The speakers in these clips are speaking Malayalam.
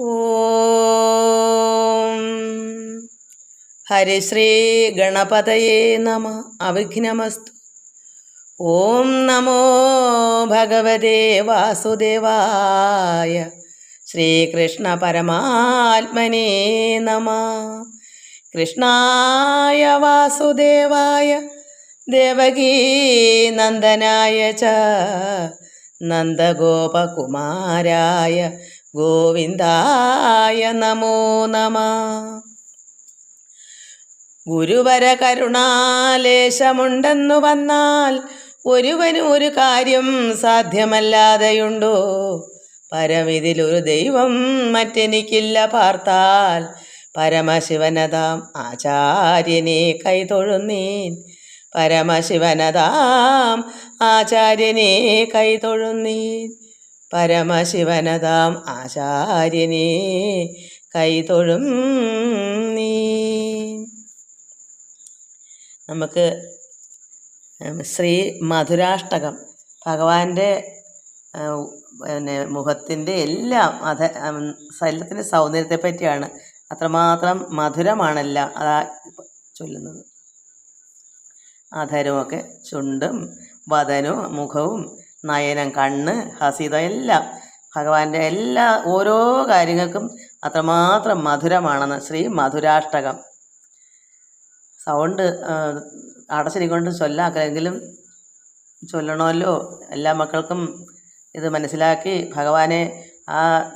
ഓം. ഹരിശ്രീ ഗണപതയേ നമ. അവിഘ്നമസ്തു. ഓം നമോ ഭഗവതേ വാസുദേവായ ശ്രീകൃഷ്ണ പരമാത്മനേ നമ. കൃഷ്ണായ വാസുദേവായ ദേവകീ നന്ദനായ ച. നന്ദഗോപകുമാരായ ഗോവിന്ദായ നമോ നമ. ഗുരുവര കരുണാലേശമുണ്ടെന്നു വന്നാൽ ഒരുവനും ഒരു കാര്യം സാധ്യമല്ലാതെയുണ്ടോ? പരമിതിലൊരു ദൈവം മറ്റെനിക്കില്ല പാർത്താൽ പരമശിവനതാം ആചാര്യനെ കൈതൊഴുന്നീൻ. പരമശിവനതാം ആചാര്യനെ കൈതൊഴുന്നീൻ. പരമശിവനതാം ആചാര്യനെ കൈതൊഴും നീ. നമുക്ക് ശ്രീ മധുരാഷ്ടകം ഭഗവാന്റെ പിന്നെ മുഖത്തിന്റെ എല്ലാം അധ ശരീരത്തിന്റെ സൗന്ദര്യത്തെ പറ്റിയാണ് അത്രമാത്രം മധുരമാണല്ല അതാ ചൊല്ലുന്നത്. അധരമൊക്കെ ചുണ്ടും വദനവും മുഖവും നയനം കണ്ണ് ഹസിത എല്ലാം ഭഗവാന്റെ എല്ലാ ഓരോ കാര്യങ്ങൾക്കും അത്രമാത്രം മധുരമാണെന്ന് ശ്രീ മധുരാഷ്ടകം. സൗണ്ട് അടച്ചിരിക്കൊണ്ട് ചൊല്ലാക്കലെങ്കിലും ചൊല്ലണമല്ലോ. എല്ലാ മക്കൾക്കും ഇത് മനസ്സിലാക്കി ഭഗവാനെ ആ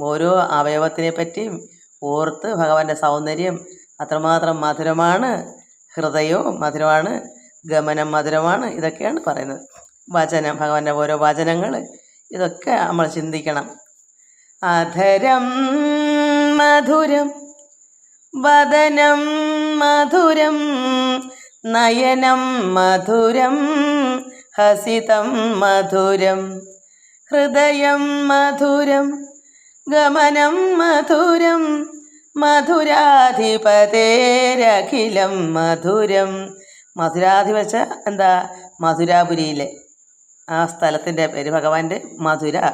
ഓരോ അവയവത്തിനെ പറ്റിയും ഓർത്ത് ഭഗവാന്റെ സൗന്ദര്യം അത്രമാത്രം മധുരമാണ്. ഹൃദയവും മധുരമാണ്. ഗമനം മധുരമാണ്. ഇതൊക്കെയാണ് പറയുന്നത്. വചനം ഭഗവാന്റെ ഓരോ വചനങ്ങൾ. ഇതൊക്കെ നമ്മൾ ചിന്തിക്കണം. അധരം മധുരം വദനം മധുരം നയനം മധുരം ഹസിതം മധുരം ഹൃദയം മധുരം ഗമനം മധുരം മധുരാധിപതേരഖിലം മധുരം. മധുരാധിപച്ച എന്താ? മധുരാപുരിയിലെ ആ സ്ഥലത്തിന്റെ പേര് ഭഗവാന്റെ മധുര.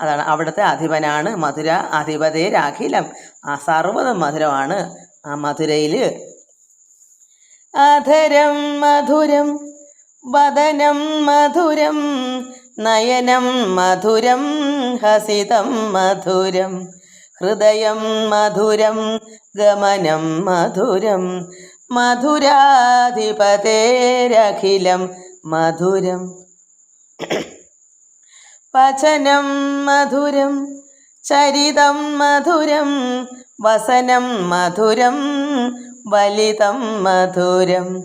അതാണ് അവിടുത്തെ അധിപനാണ് മധുര അധിപതേരഖിലം ആ സർവതും മധുരമാണ് ആ മധുരയിൽ അധരം മധുരം വദനം മധുരം നയനം മധുരം ഹസിതം മധുരം ഹൃദയം മധുരം ഗമനം മധുരം മധുരാധിപതേരഖിലം മധുരം. വചനം മധുരം ചരിതം മധുരം വസനം മധുരം വലിതം മധുരം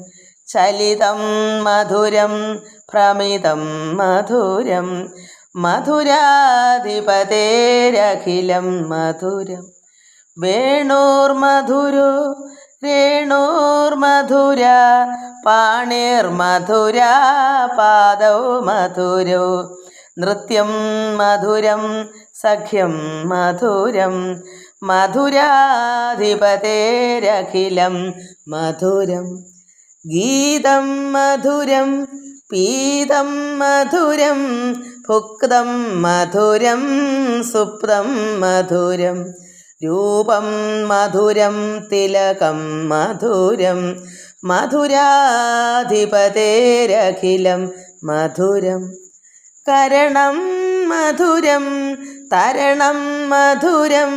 ചലിതം മധുരം ഭ്രമിതം മധുരം മധുരാധിപതേരഖിലം മധുരം. വേണോർമധുരോ രേണോർമധുര പാണിർമധുര പാദൗ മധുരോ. നൃത്യം മധുരം സഖ്യം മധുരം. മധുരാധിപതേരഖിലം മധുരം. ഗീതം മധുരം പീതം മധുരം. ഭുക്തം മധുരം സുപ്തം മധുരം. രൂപം മധുരം തിലകം മധുരം. മധുരാധിപതേരഖിലം മധുരം. കരണം മധുരം തരണം മധുരം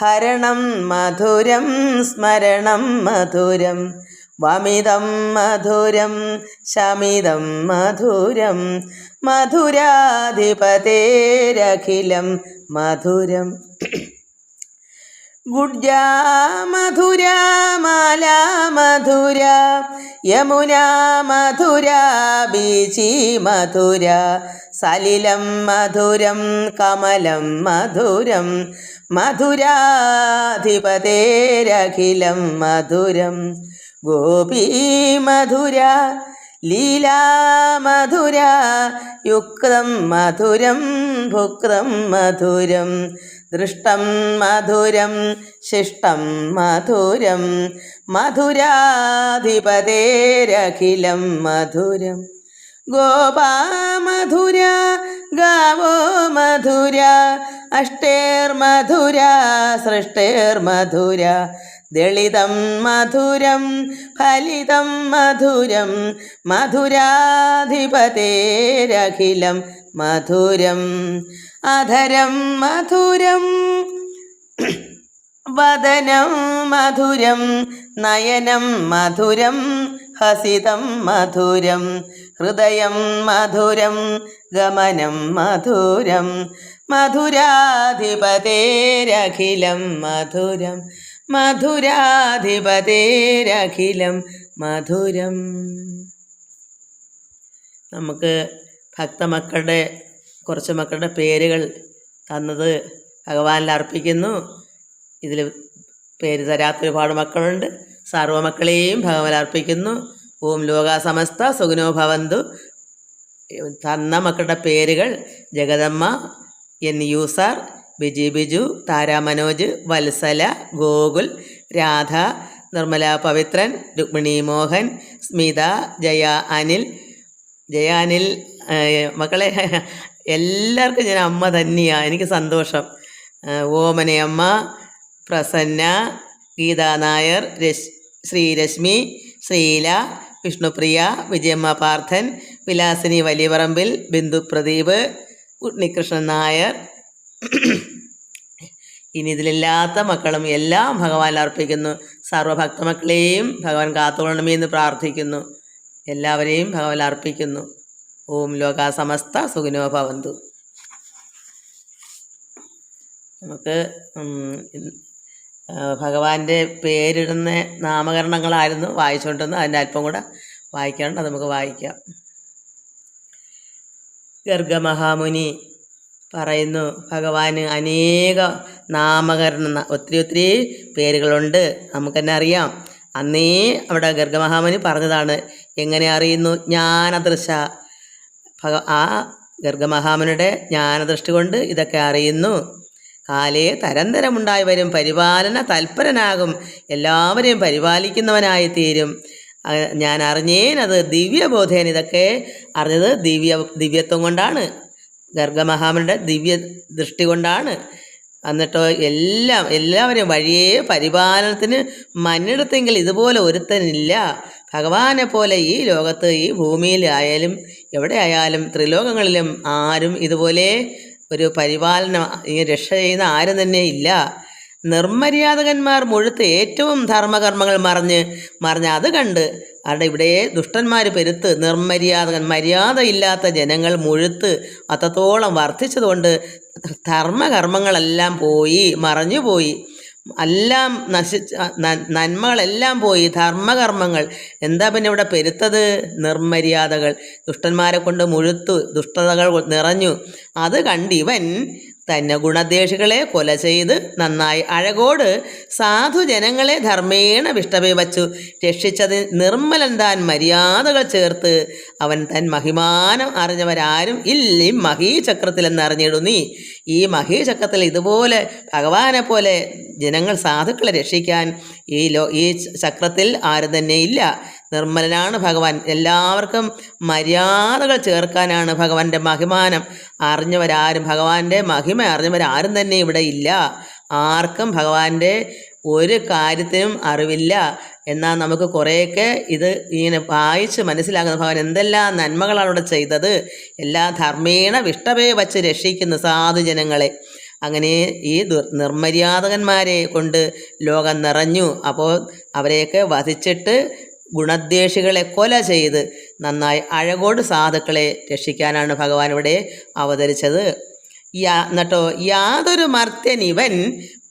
ഹരണം മധുരം സ്മരണം മധുരം. വമിതം മധുരം ശമിതം മധുരം. മധുരാധിപതേരഖിലം മധുരം. ഗുഡ്ജാ മധുര മധുര യമുന മധുര ബീചി മധുര സലിലം മധുരം കമലം മധുരം മധുരാധിപതേരഖിലം മധുരം ഗോപീ മധുര ലീലാ മധുര യുക്തം മധുരം ഭുക്തം മധുരം ദൃഷ്ടം മധുരം ശിഷ്ടം മധുരം മധുരാധിപതേരഖിലം മധുരം. ഗോപാമധുര ഗാവോ മധുര അഷ്ടേർമധുര സൃഷ്ടേർമധുര ദളിതം മധുരം ഫലിതം മധുരം മധുരാധിപതേരഖിലം മധുരം. അധരം മധുരം വദനം മധുരം നയനം മധുരം ഹസിതം മധുരം ഹൃദയം മധുരം ഗമനം മധുരം മധുരാധിപതേരഖിലം മധുരം മധുരാധിപതേരഖിലം മധുരം. നമുക്ക് ഭക്തമക്കളുടെ കുറച്ച് മക്കളുടെ പേരുകൾ തന്നത് ഭഗവാനിൽ അർപ്പിക്കുന്നു. ഇതിൽ പേര് തരാത്ത ഒരുപാട് മക്കളുണ്ട്. സർവ മക്കളെയും ഭഗവാൻ അർപ്പിക്കുന്നു. ഓം ലോകാസമസ്ത സുഖനോ ഭവന്തു. തന്ന മക്കളുടെ പേരുകൾ ജഗദമ്മ എൻ യൂസർ ബിജി ബിജു താര മനോജ് വത്സല ഗോകുൽ രാധ നിർമ്മല പവിത്രൻ രുക്മിണി മോഹൻ സ്മിത ജയ അനിൽ. ജയ അനിൽ മക്കളെ എല്ലാവർക്കും ഞാൻ അമ്മ തന്നെയാണ് എനിക്ക് സന്തോഷം. ഓമനയമ്മ പ്രസന്ന ഗീതാ നായർ രശ് ശ്രീരശ്മി ശ്രീല വിഷ്ണുപ്രിയ വിജയമ്മ പാർത്ഥൻ വിലാസിനി വലിയപറമ്പിൽ ബിന്ദു പ്രദീപ് ഉണ്ണികൃഷ്ണൻ നായർ. ഇനി ഇതിലില്ലാത്ത മക്കളും എല്ലാം ഭഗവാൻ അർപ്പിക്കുന്നു. സർവഭക്തമക്കളെയും ഭഗവാൻ കാത്തുകൊള്ളണമേ എന്ന് പ്രാർത്ഥിക്കുന്നു. എല്ലാവരെയും ഭഗവാൻ അർപ്പിക്കുന്നു. ഓം ലോക സമസ്ത സുഖിനോ ഭവന്തു. നമുക്ക് ഭഗവാന്റെ പേരിടുന്ന നാമകരണങ്ങളായിരുന്നു വായിച്ചുകൊണ്ടിരുന്നു അതിന്റെ അല്പം കൂടെ വായിക്കാണ്ട് അത് നമുക്ക് വായിക്കാം. ഗർഗമഹാമുനി പറയുന്നു ഭഗവാന് അനേക നാമകരണം ഒത്തിരി ഒത്തിരി പേരുകളുണ്ട്. നമുക്ക് തന്നെ അറിയാം. അന്നേ അവിടെ ഗർഗമഹാമുനി പറഞ്ഞതാണ് എങ്ങനെ അറിയുന്നു? ജ്ഞാനദൃശ. ഭഗ ആ ഗർഗമഹാമുനിയുടെ ജ്ഞാനദൃഷ്ടി കൊണ്ട് ഇതൊക്കെ അറിയുന്നു. കാലേ തരംതരമുണ്ടായി വരും. പരിപാലന തൽപരനാകും. എല്ലാവരെയും പരിപാലിക്കുന്നവനായി തീരും ഞാൻ അറിഞ്ഞേനത് ദിവ്യബോധേന ഇതൊക്കെ അറിഞ്ഞത് ദിവ്യ ദിവ്യത്വം കൊണ്ടാണ്. ഗർഗമഹാമുനിയുടെ ദിവ്യ ദൃഷ്ടി കൊണ്ടാണ്. എന്നിട്ടോ എല്ലാം എല്ലാവരെയും വഴിയേ പരിപാലനത്തിന് മണ്ണിടത്തെങ്കിൽ ഇതുപോലെ ഒരുത്തനില്ല. ഭഗവാനെ പോലെ ഈ ലോകത്ത് ഈ ഭൂമിയിലായാലും എവിടെ ആയാലും ത്രിലോകങ്ങളിലും ആരും ഇതുപോലെ ഒരു പരിപാലനം ഇങ്ങനെ രക്ഷ ചെയ്യുന്ന ആരും തന്നെ ഇല്ല. നിർമര്യാദകന്മാർ മുഴുത്ത് ഏറ്റവും ധർമ്മകർമ്മങ്ങൾ മറിഞ്ഞ് മറിഞ്ഞ് അത് കണ്ട് അവിടെ ഇവിടെ ദുഷ്ടന്മാർ പെരുത്ത് നിർമര്യാദകൻ മര്യാദയില്ലാത്ത ജനങ്ങൾ മുഴുത്ത് അത്രത്തോളം വർദ്ധിച്ചതുകൊണ്ട് ധർമ്മകർമ്മങ്ങളെല്ലാം പോയി മറഞ്ഞു പോയി എല്ലാം നശി നന്മകളെല്ലാം പോയി ധർമ്മകർമ്മങ്ങൾ. എന്താ പിന്നെ ഇവിടെ പെരുത്തത്? നിർമര്യാദകൾ. ദുഷ്ടന്മാരെ കൊണ്ട് മുഴുത്തു ദുഷ്ടതകൾ നിറഞ്ഞു. അത് കണ്ടിവൻ തന്നെ ഗുണദ്വേഷികളെ കൊല ചെയ്ത് നന്നായി അഴകോട് സാധുജനങ്ങളെ ധർമ്മേണ വിഷ്ടപേ വച്ചു രക്ഷിച്ചത് നിർമ്മലൻ താൻ മര്യാദകൾ ചേർത്ത്. അവൻ തൻ മഹിമാനം അറിഞ്ഞവരാരും ഇല്ലി. മഹീചക്രത്തിലെന്ന് അറിഞ്ഞിടും നീ. ഈ മഹീചക്രത്തിൽ ഇതുപോലെ ഭഗവാനെ പോലെ ജനങ്ങൾ സാധുക്കളെ രക്ഷിക്കാൻ ഈ ലോ ഈ ചക്രത്തിൽ ആരും തന്നെ ഇല്ല. നിർമ്മലനാണ് ഭഗവാൻ. എല്ലാവർക്കും മര്യാദകൾ ചേർക്കാനാണ് ഭഗവാന്റെ മഹിമാനം. അറിഞ്ഞവരാരും ഭഗവാന്റെ മഹിമ അറിഞ്ഞവരാരും തന്നെ ഇവിടെ ഇല്ല. ആർക്കും ഭഗവാന്റെ ഒരു കാര്യത്തിനും അറിവില്ല. എന്നാൽ നമുക്ക് കുറേയൊക്കെ ഇത് ഇങ്ങനെ വായിച്ച് മനസ്സിലാക്കുന്ന ഭഗവാൻ എന്തെല്ലാം നന്മകളാണ് ഇവിടെ ചെയ്തത്. എല്ലാ ധർമ്മേണ വിഷ്ടപേ വച്ച് രക്ഷിക്കുന്ന സാധുജനങ്ങളെ അങ്ങനെ ഈ നിർമര്യാദകന്മാരെ കൊണ്ട് ലോകം നിറഞ്ഞു. അപ്പോൾ അവരെയൊക്കെ വധിച്ചിട്ട് ഗുണദ്വേഷികളെ കൊല ചെയ്ത് നന്നായി അഴകോട് സാധുക്കളെ രക്ഷിക്കാനാണ് ഭഗവാൻ ഇവിടെ അവതരിച്ചത്. യാ എന്നിട്ടോ യാതൊരു മർത്യൻ ഇവൻ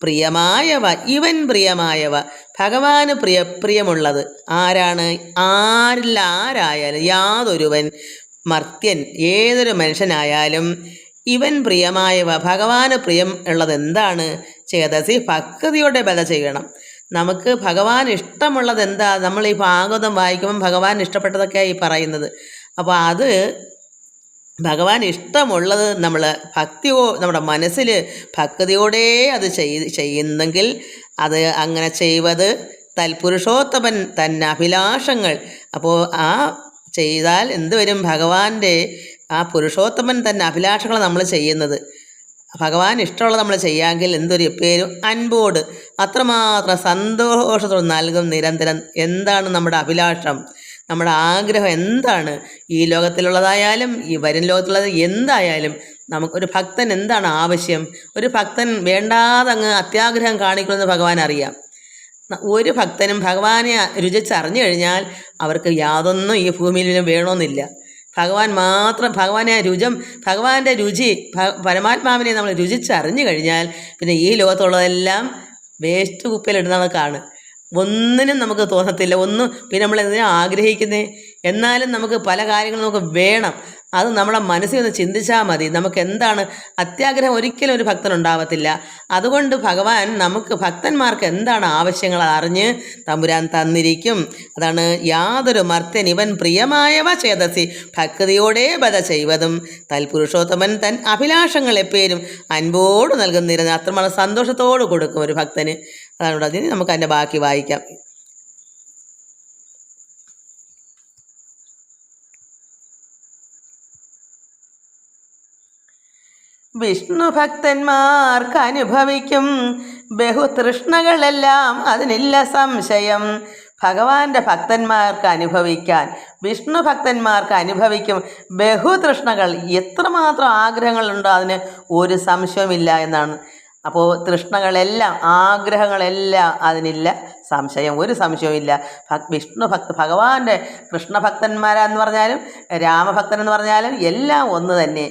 പ്രിയമായവ ഇവൻ പ്രിയമായവ ഭഗവാന് പ്രിയ പ്രിയമുള്ളത് ആരാണ്? ആരിൽ യാതൊരുവൻ മർത്യൻ ഏതൊരു മനുഷ്യനായാലും ഇവൻ പ്രിയമായവ ഭഗവാന് പ്രിയം ഉള്ളത് എന്താണ് ചേതസി ഭക്തിയോടെ ബല ചെയ്യണം. നമുക്ക് ഭഗവാൻ ഇഷ്ടമുള്ളത് എന്താ? നമ്മൾ ഈ ഭാഗവതം വായിക്കുമ്പം ഭഗവാൻ ഇഷ്ടപ്പെട്ടതൊക്കെയാണ് ഈ പറയുന്നത്. അപ്പോൾ അത് ഭഗവാൻ ഇഷ്ടമുള്ളത് നമ്മൾ ഭക്തിയോ നമ്മുടെ മനസ്സിൽ ഭക്തിയോടെ അത് ചെയ് ചെയ്യുന്നെങ്കിൽ അത് അങ്ങനെ ചെയ്വത് തൽപുരുഷോത്തമൻ തന്നെ അഭിലാഷങ്ങൾ. അപ്പോൾ ആ ചെയ്താൽ എന്തുവരും ഭഗവാന്റെ ആ പുരുഷോത്തമൻ തന്നെ അഭിലാഷങ്ങൾ നമ്മൾ ചെയ്യുന്നത്. ഭഗവാൻ ഇഷ്ടമുള്ള നമ്മൾ ചെയ്യാമെങ്കിൽ എന്തൊരു പേരും? അൻപോട്. അത്രമാത്രം സന്തോഷത്തോടെ നൽകും നിരന്തരം. എന്താണ് നമ്മുടെ അഭിലാഷം? നമ്മുടെ ആഗ്രഹം എന്താണ്? ഈ ലോകത്തിലുള്ളതായാലും ഈ വരും ലോകത്തുള്ളത് എന്തായാലും നമുക്ക് ഒരു ഭക്തൻ എന്താണ് ആവശ്യം? ഒരു ഭക്തൻ വേണ്ടാതെ അങ്ങ് അത്യാഗ്രഹം കാണിക്കുമെന്ന് ഭഗവാൻ അറിയാം. ഒരു ഭക്തനും ഭഗവാനെ രുചിച്ചറിഞ്ഞു കഴിഞ്ഞാൽ അവർക്ക് യാതൊന്നും ഈ ഭൂമിയിൽ വേണമെന്നില്ല. ഭഗവാൻ മാത്രം ഭഗവാനെ രുചം ഭഗവാന്റെ രുചി പരമാത്മാവിനെ നമ്മൾ രുചിച്ചറിഞ്ഞു കഴിഞ്ഞാൽ പിന്നെ ഈ ലോകത്തുള്ളതെല്ലാം വേസ്റ്റ് കുപ്പയിലിടുന്നതൊക്കെയാണ് ഒന്നിനും നമുക്ക് തോന്നത്തില്ല. ഒന്നും പിന്നെ നമ്മൾ എന്തിനാ ആഗ്രഹിക്കുന്നത് എന്നാലും നമുക്ക് പല കാര്യങ്ങളും നമുക്ക് വേണം. അത് നമ്മളെ മനസ്സിൽ ഒന്ന് ചിന്തിച്ചാൽ മതി. നമുക്ക് എന്താണ് അത്യാഗ്രഹം ഒരിക്കലും ഒരു ഭക്തൻ ഉണ്ടാവത്തില്ല. അതുകൊണ്ട് ഭഗവാൻ നമുക്ക് ഭക്തന്മാർക്ക് എന്താണ് ആവശ്യങ്ങൾ അറിഞ്ഞ് തമ്പുരാൻ തന്നിരിക്കും. അതാണ് യാതൊരു മർത്യൻ ഇവൻ പ്രിയമായവ ചേതസി. ഭക്തിയോടെ ബത ചെയ്വതും തൽപുരുഷോത്തമൻ തൻ അഭിലാഷങ്ങൾ എപ്പോഴും അൻപോട് നൽകുന്നിരുന്ന. അത്രമാത്രം സന്തോഷത്തോട് കൊടുക്കും ഒരു ഭക്തന്. അതാണ് അതിന് നമുക്ക് അതിന്റെ ബാക്കി വായിക്കാം. വിഷ്ണു ഭക്തന്മാർക്ക് അനുഭവിക്കും ബഹുതൃഷ്ണകളെല്ലാം അതിനില്ല സംശയം. ഭഗവാന്റെ ഭക്തന്മാർക്ക് അനുഭവിക്കാൻ വിഷ്ണു ഭക്തന്മാർക്ക് അനുഭവിക്കും ബഹുതൃഷ്ണകൾ എത്രമാത്രം ആഗ്രഹങ്ങളുണ്ടോ അതിന് ഒരു സംശയമില്ല എന്നാണ്. അപ്പോൾ തൃഷ്ണകളെല്ലാം ആഗ്രഹങ്ങളെല്ലാം അതിനില്ല സംശയം ഒരു സംശയവുമില്ല. വിഷ്ണു ഭക്ത ഭഗവാന്റെ കൃഷ്ണഭക്തന്മാരാന്ന് പറഞ്ഞാലും രാമഭക്തൻ എന്ന് പറഞ്ഞാലും എല്ലാം ഒന്ന് തന്നെ.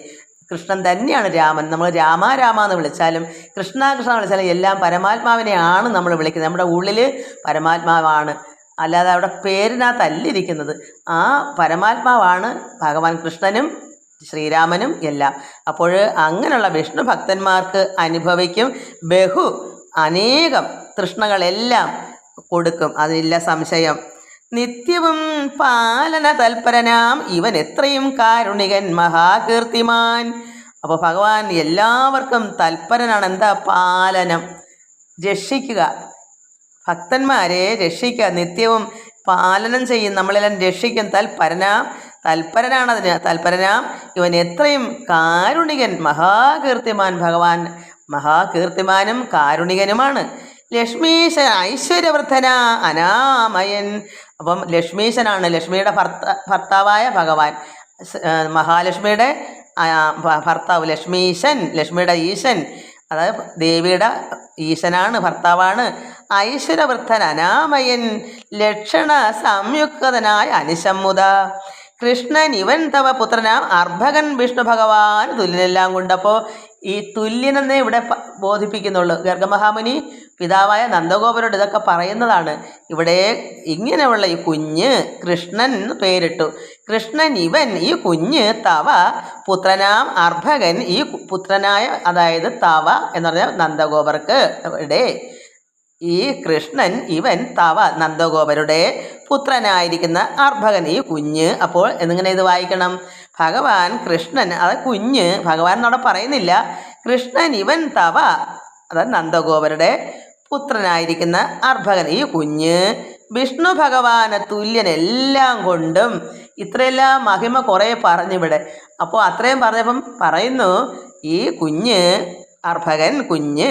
കൃഷ്ണൻ തന്നെയാണ് രാമൻ. നമ്മൾ രാമ രാമ എന്ന് വിളിച്ചാലും കൃഷ്ണ കൃഷ്ണ വിളിച്ചാലും എല്ലാം പരമാത്മാവിനെയാണ് നമ്മൾ വിളിക്കുന്നത്. നമ്മുടെ ഉള്ളിൽ പരമാത്മാവാണ്. അല്ലാതെ അവിടെ പേരിനകത്തല്ലിരിക്കുന്നത്. ആ പരമാത്മാവാണ് ഭഗവാൻ കൃഷ്ണനും ശ്രീരാമനും എല്ലാം. അപ്പോൾ അങ്ങനെയുള്ള വിഷ്ണു ഭക്തന്മാർക്ക് അനുഭവിക്കും. ബഹു അനേകം തൃഷ്ണകളെല്ലാം കൊടുക്കും. അതില്ല സംശയം. നിത്യവും പാലന തൽപരനാം. ഇവൻ എത്രയും കാരുണികൻ മഹാകീർത്തിമാൻ. അപ്പോൾ ഭഗവാൻ എല്ലാവർക്കും തൽപരനാണ്. എന്താ പാലനം? രക്ഷിക്കുക. ഭക്തന്മാരെ രക്ഷിക്കുക. നിത്യവും പാലനം ചെയ്യും. നമ്മളെല്ലാം രക്ഷിക്കും. തൽപരനാം. തൽപരനാണ് അതിന്. തൽപരനാം. ഇവൻ എത്രയും കാരുണികൻ മഹാകീർത്തിമാൻ. ഭഗവാൻ മഹാകീർത്തിമാനും കാരുണികനുമാണ്. ലക്ഷ്മീശ ഐശ്വര്യവർദ്ധന അനാമയൻ. അപ്പം ലക്ഷ്മീശനാണ് ലക്ഷ്മിയുടെ ഭർത്ത ഭർത്താവായ ഭഗവാൻ. മഹാലക്ഷ്മിയുടെ ഭർത്താവ് ലക്ഷ്മീശൻ ലക്ഷ്മിയുടെ ഈശൻ അതായത് ദേവിയുടെ ഈശനാണ് ഭർത്താവാണ്. ഐശ്വര്യവൃദ്ധൻ അനാമയൻ ലക്ഷണ സംയുക്തനായ അനിശമ്മുത കൃഷ്ണൻ ഇവൻ തവ പുത്രനാം അർഭകൻ വിഷ്ണു ഭഗവാൻ തുല്യനെല്ലാം കൊണ്ടപ്പോൾ ഈ തുല്യനെന്നേ ഇവിടെ ബോധിപ്പിക്കുന്നുള്ളൂ. ഗർഗമഹാമുനി പിതാവായ നന്ദഗോപരോട് ഇതൊക്കെ പറയുന്നതാണ്. ഇവിടെ ഇങ്ങനെയുള്ള ഈ കുഞ്ഞ് കൃഷ്ണൻ എന്ന് പേരിട്ടു. കൃഷ്ണൻ ഇവൻ ഈ കുഞ്ഞ് തവ പുത്രനാം അർഭകൻ ഈ പുത്രനായ അതായത് തവ എന്ന് പറഞ്ഞാൽ നന്ദഗോപർക്ക് ഇവിടെ. ഈ കൃഷ്ണൻ ഇവൻ തവ നന്ദഗോപരുടെ പുത്രനായിരിക്കുന്ന അർഭകൻ ഈ കുഞ്ഞ്. അപ്പോൾ എന്നിങ്ങനെ ഇത് വായിക്കണം. ഭഗവാൻ കൃഷ്ണൻ അത് കുഞ്ഞ് ഭഗവാൻ എന്നവിടെ പറയുന്നില്ല. കൃഷ്ണൻ ഇവൻ തവ അതായത് നന്ദഗോപരുടെ പുത്രനായിരിക്കുന്ന അർഭകൻ ഈ കുഞ്ഞ് വിഷ്ണു ഭഗവാന് തുല്യൻ എല്ലാം കൊണ്ടും ഇത്രയെല്ലാം മഹിമ കുറേ പറഞ്ഞിവിടെ. അപ്പോൾ അത്രയും പറഞ്ഞപ്പം പറയുന്നു ഈ കുഞ്ഞ് അർഭകൻ കുഞ്ഞ്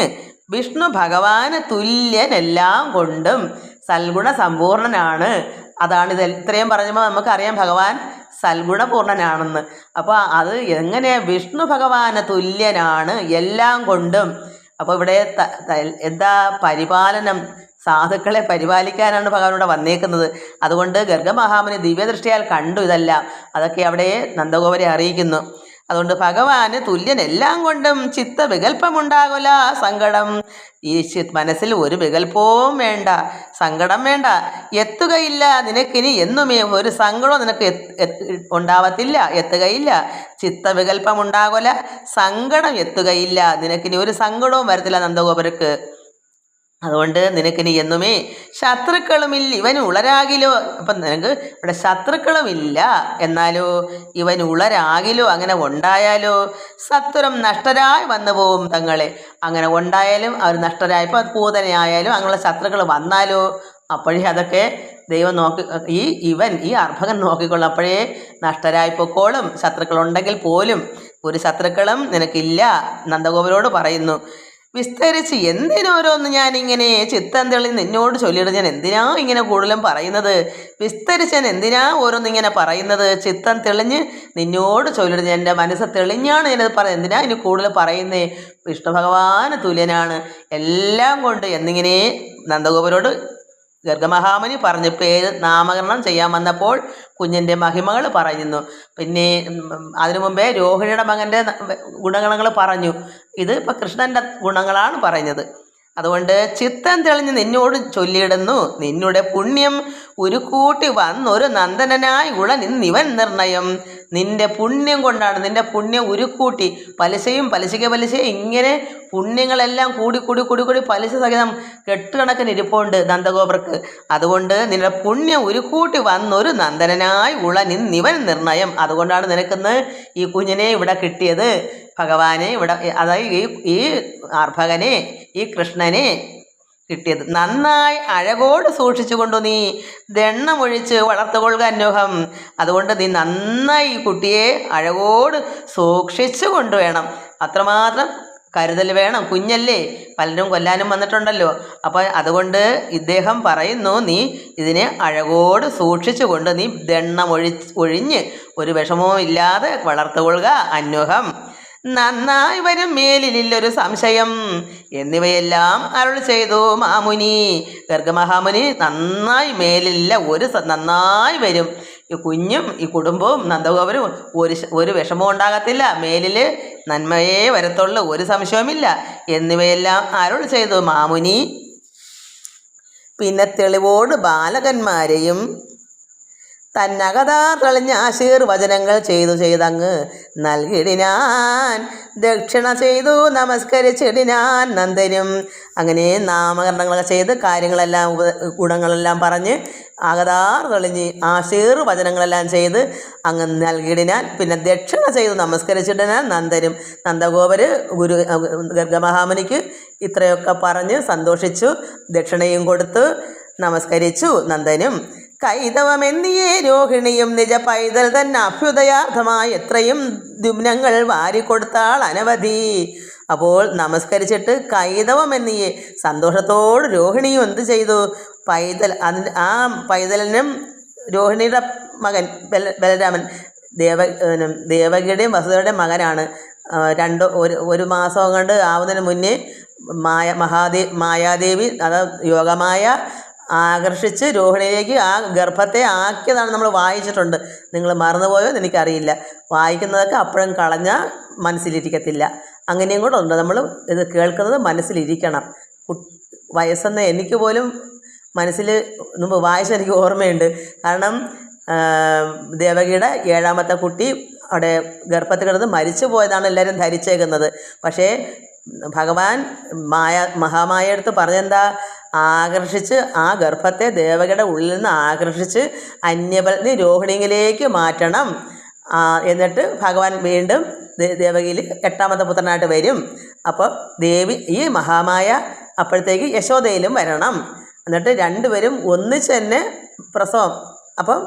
വിഷ്ണു ഭഗവാന് തുല്യൻ എല്ലാം കൊണ്ടും സൽഗുണ സമ്പൂർണനാണ് അതാണ് ഇത് ഇത്രയും പറഞ്ഞപ്പോൾ നമുക്കറിയാം ഭഗവാൻ സൽഗുണപൂർണനാണെന്ന്. അപ്പോൾ അത് എങ്ങനെയാണ് വിഷ്ണു ഭഗവാന് തുല്യനാണ് എല്ലാം കൊണ്ടും അപ്പോൾ ഇവിടെ എന്താ പരിപാലനം? സാധുക്കളെ പരിപാലിക്കാനാണ് ഭഗവാൻ ഇവിടെ വന്നേക്കുന്നത്. അതുകൊണ്ട് ഗർഗമഹാമുനി ദിവ്യദൃഷ്ടിയാൽ കണ്ടു ഇതെല്ലാം. അതൊക്കെ അവിടെ നന്ദഗോപരെ അറിയിക്കുന്നു. അതുകൊണ്ട് ഭഗവാന് തുല്യൻ എല്ലാം കൊണ്ടും ചിത്ത വികല്പമുണ്ടാകുല സങ്കടം. ഈ മനസ്സിൽ ഒരു വികല്പവും വേണ്ട. സങ്കടം വേണ്ട. എത്തുകയില്ല. നിനക്കിനി എന്നുമേ ഒരു സങ്കടവും നിനക്ക് ഉണ്ടാവത്തില്ല. എത്തുകയില്ല. ചിത്ത വികല്പമുണ്ടാകുല സങ്കടം എത്തുകയില്ല. നിനക്കിനി ഒരു സങ്കടവും വരത്തില്ല നന്ദഗോപുരക്ക്. അതുകൊണ്ട് നിനക്കിനി എന്നുമേ ശത്രുക്കളുമില്ല. ഇവൻ ഉളരാകിലോ? അപ്പം നിനക്ക് ഇവിടെ ശത്രുക്കളുമില്ല. എന്നാലോ? ഇവൻ ഉളരാകിലോ? അങ്ങനെ ഉണ്ടായാലോ? സത്വരം നഷ്ടരായി വന്നു പോവും തങ്ങളെ. അങ്ങനെ ഉണ്ടായാലും അവർ നഷ്ടരായപ്പോൾ പൂതനയായാലും അങ്ങനെയുള്ള ശത്രുക്കൾ വന്നാലോ? അപ്പോഴേ അതൊക്കെ ദൈവം നോക്കി ഈ ഇവൻ ഈ അർഭകൻ നോക്കിക്കൊള്ളും അപ്പോഴേ നഷ്ടരായി ശത്രുക്കളുണ്ടെങ്കിൽ പോലും ഒരു ശത്രുക്കളും നിനക്കില്ല. നന്ദഗോപുരോട് പറയുന്നു വിസ്തരിച്ച് എന്തിനോരോന്ന് ഞാനിങ്ങനെ ചിത്തം തെളി നിന്നോട് ചൊല്ലിയിട്ട് ഞാൻ എന്തിനാ ഇങ്ങനെ കൂടുതലും പറയുന്നത്? വിസ്തരിച്ച് ഞാൻ എന്തിനാ ഓരോന്നിങ്ങനെ പറയുന്നത്? ചിത്തം തെളിഞ്ഞ് നിന്നോട് ചൊല്ലിയിട്ട് എന്റെ മനസ്സ് തെളിഞ്ഞാണ് ഞാനത് പറയുന്നത്. എന്തിനാ ഇനി കൂടുതൽ പറയുന്നേ? വിഷ്ണു ഭഗവാന് തുല്യനാണ്. എല്ലാം കൊണ്ട് എന്നിങ്ങനെ നന്ദഗോപുരോട് ഗർഗമഹാമുനി പറഞ്ഞ് പേര് നാമകരണം ചെയ്യാൻ വന്നപ്പോൾ കുഞ്ഞിന്റെ മഹിമകൾ പറയുന്നു. പിന്നെ അതിനു മുമ്പേ രോഹിണിയുടെ മകന്റെ ഗുണഗണങ്ങൾ പറഞ്ഞു. ഇത് ഇപ്പം കൃഷ്ണന്റെ ഗുണങ്ങളാണ് പറയുന്നത്. അതുകൊണ്ട് ചിത്തം തെളിഞ്ഞ് നിന്നോട് ചൊല്ലിയിടുന്നു. നിന്നുടെ പുണ്യം ഒരു ഉരുക്കൂട്ടി വന്നൊരു നന്ദനനായി ഉള നിന്നിവൻ നിർണയം. നിന്റെ പുണ്യം കൊണ്ടാണ് നിന്റെ പുണ്യം ഒരു ഉരുക്കൂട്ടി പലിശയും പലിശയ്ക്ക് പലിശയും ഇങ്ങനെ പുണ്യങ്ങളെല്ലാം കൂടി കൂടി കൂടി കൂടി പലിശ സഹിതം കെട്ടുകണക്കിന് ഇരിപ്പുണ്ട് നന്ദഗോപർക്ക്. അതുകൊണ്ട് നിന്റെ പുണ്യം ഒരു ഉരുക്കൂട്ടി വന്നൊരു നന്ദനനായി ഉള നിന്നിവൻ നിർണയം. അതുകൊണ്ടാണ് നിനക്കിന്ന് ഈ കുഞ്ഞിനെ ഇവിടെ കിട്ടിയത്. ഭഗവാനെ ഇവിടെ അതായത് ഈ ഈ അർഭകനെ ഈ കൃഷ്ണനെ കിട്ടിയത്. നന്നായി അഴകോട് സൂക്ഷിച്ചുകൊണ്ടു നീ ദണ്ണമൊഴിച്ച് വളർത്തുകൊള്ളുക അന്വഹം അതുകൊണ്ട് നീ നന്നായി കുട്ടിയെ അഴകോട് സൂക്ഷിച്ചു കൊണ്ടുവേണം. അത്രമാത്രം കരുതൽ വേണം. കുഞ്ഞല്ലേ? പലരും കൊല്ലാനും വന്നിട്ടുണ്ടല്ലോ. അപ്പോൾ അതുകൊണ്ട് ഇദ്ദേഹം പറയുന്നു നീ ഇതിനെ അഴകോട് സൂക്ഷിച്ചു കൊണ്ട് നീ ദണ്ണമൊഴി ഒഴിഞ്ഞ് ഒരു വിഷമവും ഇല്ലാതെ വളർത്തുകൊള്ളുക അന്വഹം നന്നായി വരും മേലിലില്ലൊരു സംശയം. എന്നിവയെല്ലാം അരുൾ ചെയ്തു മാമുനി. ഗർഗമഹാമുനി നന്നായി മേലില്ല ഒരു നന്നായി വരും. ഈ കുഞ്ഞും ഈ കുടുംബവും നന്ദഗോപരും ഒരു ഒരു വിഷമവും ഉണ്ടാകത്തില്ല. മേലിൽ നന്മയേ വരത്തുള്ളൂ ഒരു സംശയവുമില്ല. എന്നിവയെല്ലാം അരുൾ ചെയ്തു മാമുനി. പിന്നെ തെളിവോട് ബാലകന്മാരെയും തന്നകതാ തെളിഞ്ഞ ആശീർവചനങ്ങൾ ചെയ്തു ചെയ്തങ്ങ് നൽകിടിനാൻ. ദക്ഷിണ ചെയ്തു നമസ്കരിച്ചിടിനാൻ നന്ദനും. അങ്ങനെ നാമകരണങ്ങളൊക്കെ ചെയ്ത് കാര്യങ്ങളെല്ലാം ഗുണങ്ങളെല്ലാം പറഞ്ഞ് അകതാർ തെളിഞ്ഞ് ആശീർവചനങ്ങളെല്ലാം ചെയ്ത് അങ്ങ് നൽകിടിനാൻ. പിന്നെ ദക്ഷിണ ചെയ്ത് നമസ്കരിച്ചിടിനാൻ നന്ദനും. നന്ദഗോപര് ഗുരു ഗർഗമഹാമുനിക്ക് ഇത്രയൊക്കെ പറഞ്ഞ് സന്തോഷിച്ചു. ദക്ഷിണയും കൊടുത്ത് നമസ്കരിച്ചു നന്ദനും. കൈതവമെന്നിയേ രോഹിണിയും നിജ പൈതൽ തന്നെ അഭ്യുദയാർത്ഥമായി എത്രയും ദുമ്നങ്ങൾ വാരിക്കൊടുത്താൾ അനവധി. അപ്പോൾ നമസ്കരിച്ചിട്ട് കൈതവമെന്നിയേ സന്തോഷത്തോട് രോഹിണിയും എന്ത് ചെയ്തു? പൈതൽ ആ പൈതലിനും രോഹിണിയുടെ മകൻ ബല ബലരാമൻ ദേവ ദേവകിയുടെയും വസുതയുടെയും മകനാണ്. രണ്ട് ഒരു ഒരു മാസം കൊണ്ട് ആവുന്നതിന് മുന്നേ മായ മഹാദേ മായാദേവി അത് യോഗമായ ആകർഷിച്ച് രോഹിണിയിലേക്ക് ആ ഗർഭത്തെ ആക്കിയതാണ് നമ്മൾ വായിച്ചിട്ടുണ്ട്. നിങ്ങൾ മറന്നുപോയോ എന്ന് എനിക്കറിയില്ല. വായിക്കുന്നതൊക്കെ അപ്പോഴും കളഞ്ഞാൽ മനസ്സിലിരിക്കത്തില്ല. അങ്ങനെയും കൂടെ ഉണ്ട്. നമ്മൾ ഇത് കേൾക്കുന്നത് മനസ്സിലിരിക്കണം. വയസ്സെന്ന് എനിക്ക് പോലും മനസ്സിൽ മുമ്പ് വായിച്ച എനിക്ക് ഓർമ്മയുണ്ട്. കാരണം ദേവകിയുടെ ഏഴാമത്തെ കുട്ടി അവിടെ ഗർഭത്തിൽ കിടന്ന് മരിച്ചു പോയതാണ് എല്ലാവരും ധരിച്ചേക്കുന്നത്. പക്ഷേ ഭഗവാൻ മായ മഹാമായ അടുത്ത് പറഞ്ഞെന്താ? ആകർഷിച്ച് ആ ഗർഭത്തെ ദേവകയുടെ ഉള്ളിൽ നിന്ന് ആകർഷിച്ച് അന്യപത്നി രോഹിണിയിലേക്ക് മാറ്റണം. എന്നിട്ട് ഭഗവാൻ വീണ്ടും ദേവകിയിൽ എട്ടാമത്തെ പുത്രനായിട്ട് വരും. അപ്പോൾ ദേവി ഈ മഹാമായ അപ്പോഴത്തേക്ക് യശോദയിലും വരണം. എന്നിട്ട് രണ്ടുപേരും ഒന്നിച്ച് തന്നെ പ്രസവം. അപ്പം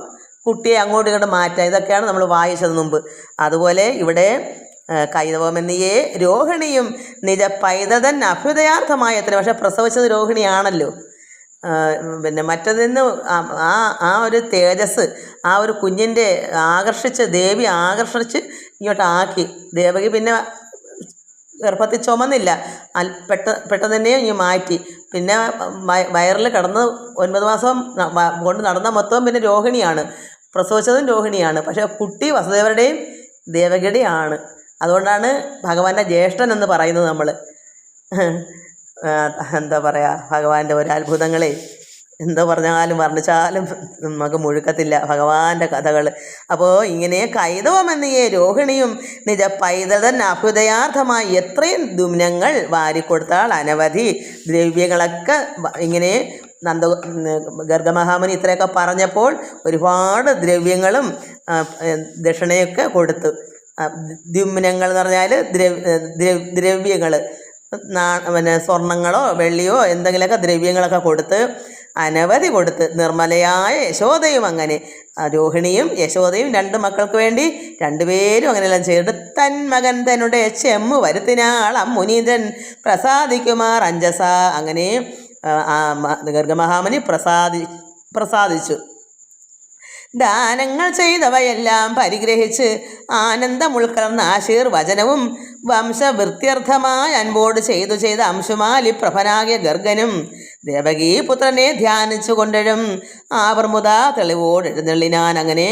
കുട്ടിയെ അങ്ങോട്ടും ഇങ്ങോട്ടും മാറ്റാം ഇതൊക്കെയാണ് നമ്മൾ വായിച്ചത് മുമ്പ്. അതുപോലെ ഇവിടെ കൈതവമെന്നിയേ രോഹിണിയും നിജ പൈതതൻ അഭ്യുദയാർത്ഥമായ എത്ര പക്ഷെ പ്രസവിച്ചത് രോഹിണിയാണല്ലോ. പിന്നെ മറ്റതിൽ നിന്ന് ആ- ആ ഒരു തേജസ് ആ ഒരു കുഞ്ഞിന്റെ ആകർഷിച്ച് ദേവി ആകർഷിച്ച് ഇങ്ങോട്ട് ആക്കി. ദേവകി പിന്നെ ഗർഭത്തിൽ ചുമന്നില്ല. പെട്ട പെട്ടെന്ന് തന്നെ ഇനി മാറ്റി. പിന്നെ വയറിൽ കിടന്ന് ഒൻപത് മാസം കൊണ്ട് നടന്ന മൊത്തം പിന്നെ രോഹിണിയാണ്. പ്രസവിച്ചതും രോഹിണിയാണ്. പക്ഷേ കുട്ടി വസുദേവരുടെയും ദേവകിയുടെയാണ്. അതുകൊണ്ടാണ് ഭഗവാന്റെ ജ്യേഷ്ഠൻ എന്ന് പറയുന്നത് നമ്മൾ എന്താ പറയുക ഭഗവാന്റെ ഒരു അത്ഭുതങ്ങളെ എന്തോ പറഞ്ഞാലും വർണിച്ചാലും നമുക്ക് മുഴുക്കത്തില്ല. ഭഗവാന്റെ കഥകൾ അപ്പോൾ ഇങ്ങനെ ഈ രോഹിണിയും നിജ പൈതൃതൻ അഭ്യുദയാർത്ഥമായി എത്രയും ദുമ്നങ്ങൾ വാരിക്കൊടുത്താൾ അനവധി ദ്രവ്യങ്ങളൊക്കെ ഇങ്ങനെ നന്ദ ഗർഗമഹാമുനി ഇത്രയൊക്കെ പറഞ്ഞപ്പോൾ ഒരുപാട് ദ്രവ്യങ്ങളും ദക്ഷിണയൊക്കെ കൊടുത്തു. ദ്യുമ്നങ്ങൾ എന്ന് പറഞ്ഞാൽ ദ്രവ്യ ദ്രവ്യങ്ങൾ പിന്നെ സ്വർണങ്ങളോ വെള്ളിയോ എന്തെങ്കിലുമൊക്കെ ദ്രവ്യങ്ങളൊക്കെ കൊടുത്ത് അനവധി കൊടുത്ത് നിർമ്മലയായ യശോദയും അങ്ങനെ. രോഹിണിയും യശോദയും രണ്ട് മക്കൾക്ക് വേണ്ടി രണ്ടുപേരും അങ്ങനെയെല്ലാം ചെയ്തിട്ട് തൻ മകൻ തന്നുടെ ചെമ്മു വരുത്തിനാൾ അമ്മുനീന്ദ്രൻ പ്രസാദിക്കുമാർ അഞ്ജസ അങ്ങനെ ഗർഗമഹാമുനി പ്രസാദി പ്രസാദിച്ചു. ദാനങ്ങൾ ചെയ്തവയെല്ലാം പരിഗ്രഹിച്ച് ആനന്ദമുൾക്കലർന്ന ആശീർവചനവും വംശവൃത്യർത്ഥമായ അൻപോട് ചെയ്തു ചെയ്ത അംശുമാലി പ്രഭനാകിയ ഗർഗനും ദേവകീ പുത്രനെ ധ്യാനിച്ചു കൊണ്ടഴും. ആവർമുത തെളിവോട് എഴുന്നള്ളിനാൻ അങ്ങനെ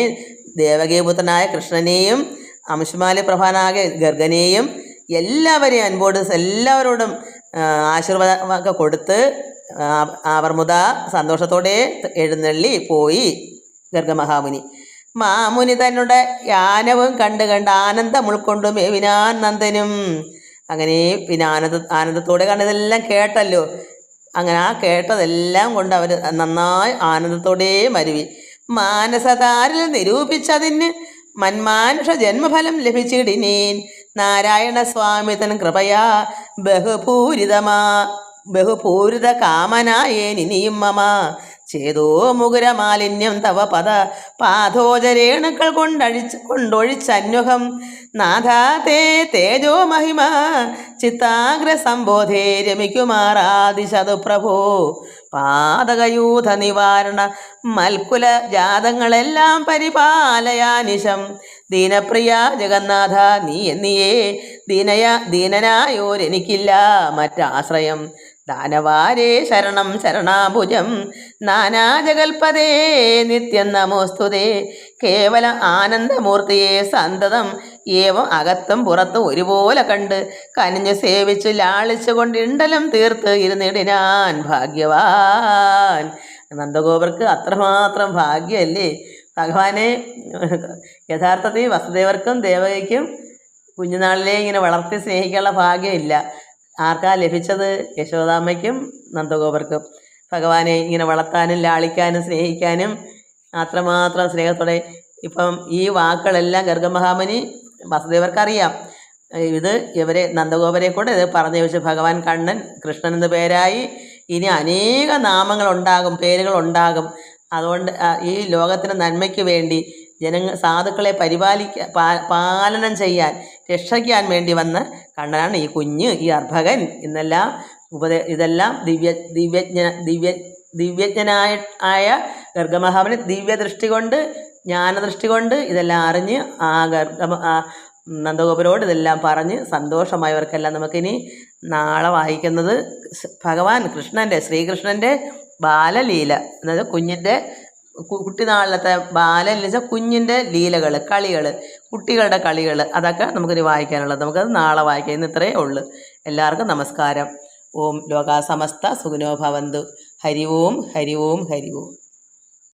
ദേവകീപുത്രനായ കൃഷ്ണനെയും അംശുമാലി പ്രഭനാകിയ ഗർഗനെയും എല്ലാവരെയും അൻപോട് എല്ലാവരോടും ആശീർവാദമൊക്കെ കൊടുത്ത് ആവർമുത സന്തോഷത്തോടെ എഴുന്നള്ളി പോയി. ഗർഗമഹാമുനി മാമുനി തന്നുടെ യാനവും കണ്ടു കണ്ട് ആനന്ദം ഉൾക്കൊണ്ടു മേവിനാൻ നന്ദനും. അങ്ങനെ പിന്നെ ആനന്ദ ആനന്ദത്തോടെ കണ്ടതെല്ലാം കേട്ടല്ലോ. അങ്ങനെ ആ കേട്ടതെല്ലാം കൊണ്ട് അവർ നന്നായി ആനന്ദത്തോടെ മരുവി. മാനസതാരിൽ നിരൂപിച്ചതിന് മന്മാനുഷ ജന്മഫലം ലഭിച്ചിടിനീൻ. നാരായണ സ്വാമി തൻ കൃപയാ ബഹുപൂരിതമാ. ബഹുപൂരിത കാമനായേനിനിയും മമ ചേതോ മുകുരമാലിന്യം തവ പദ പാദോചരേണുക്കൾ കൊണ്ടഴിച്ച് കൊണ്ടൊഴിച്ചന്വഹം. നാഥാ തേ തേജോ മഹിമ ചിത്താഗ്ര സംബോധേ രമിക്കുമാറാദിശതു പ്രഭോ പാതകയൂഥ നിവാരണ മൽക്കുല ജാതങ്ങളെല്ലാം പരിപാലയാനിശം. ദീനപ്രിയ ജഗന്നാഥ നീ എന്നിയേ ദീനയ ദീനനായോരെനിക്കില്ല മറ്റാശ്രയം. ദാനവാരേ ശരണം ശരണാഭുജം. നാനാജകൽപതേ നിത്യം നമോസ്തുതേ. കേവല ആനന്ദമൂർത്തിയെ സന്തതം. ഏവം അകത്തും പുറത്തും ഒരുപോലെ കണ്ട് കനിഞ്ഞു സേവിച്ചു ലാളിച്ചു കൊണ്ടിണ്ടലം തീർത്ത് ഇരുന്നിടിനാൻ ഭാഗ്യവാൻ. നന്ദഗോപർക്ക് അത്രമാത്രം ഭാഗ്യമല്ലേ ഭഗവാനെ യഥാർത്ഥത്തിൽ വസുദേവർക്കും ദേവകയ്ക്കും കുഞ്ഞുനാളിലെ ഇങ്ങനെ വളർത്തി സ്നേഹിക്കാനുള്ള ഭാഗ്യമില്ല. ആർക്കാ ലഭിച്ചത്? യശോദാമ്മയ്ക്കും നന്ദഗോപർക്കും. ഭഗവാനെ ഇങ്ങനെ വളർത്താനും ലാളിക്കാനും സ്നേഹിക്കാനും അത്രമാത്രം സ്നേഹത്തോടെ ഇപ്പം ഈ വാക്കുകളെല്ലാം ഗർഗമഹാമുനി വസുദേവർക്കറിയാം. ഇത് ഇവരെ നന്ദഗോപരെ കൂടെ ഇത് പറഞ്ഞു വെച്ച്. ഭഗവാൻ കണ്ണൻ കൃഷ്ണൻ എന്ന പേരായി ഇനി അനേക പേരുകൾ ഉണ്ടാകും അതുകൊണ്ട് ഈ ലോകത്തിന് നന്മയ്ക്ക് വേണ്ടി ജനങ്ങൾ സാധുക്കളെ പരിപാലിക്ക പാലനം ചെയ്യാൻ രക്ഷിക്കാൻ വേണ്ടി വന്ന കണ്ണനാണ് ഈ കുഞ്ഞ് ഈ അർഭകൻ എന്നെല്ലാം ഉപദേ ഇതെല്ലാം ദിവ്യ ദിവ്യജ്ഞ ദിവ്യ ദിവ്യജ്ഞനായ ആയ ഗർഗമഹാബലി ദിവ്യ ദൃഷ്ടി കൊണ്ട് ജ്ഞാനദൃഷ്ടി കൊണ്ട് ഇതെല്ലാം അറിഞ്ഞ് ആ ഗർഗമ ആ നന്ദഗോപുരോട് ഇതെല്ലാം പറഞ്ഞ് സന്തോഷമായവർക്കെല്ലാം നമുക്കിനി നാളെ വായിക്കുന്നത് ഭഗവാൻ കൃഷ്ണന്റെ ശ്രീകൃഷ്ണന്റെ ബാലലീല. അതായത് കുഞ്ഞിന്റെ കുട്ടിനാളിലത്തെ എന്ന് വെച്ചാൽ കുഞ്ഞിന്റെ ലീലകൾ കളികൾ കുട്ടികളുടെ കളികൾ അതൊക്കെ നമുക്കിനി വായിക്കാനുള്ളത്. നമുക്കത് നാളെ വായിക്കാം. ഇന്ന് ഇത്രയേ ഉള്ളൂ. എല്ലാവർക്കും നമസ്കാരം. ഓം ലോകാസമസ്ത സുഖിനോ ഭവന്തു. ഹരി ഓം ഹരി ഓം ഹരി ഓം.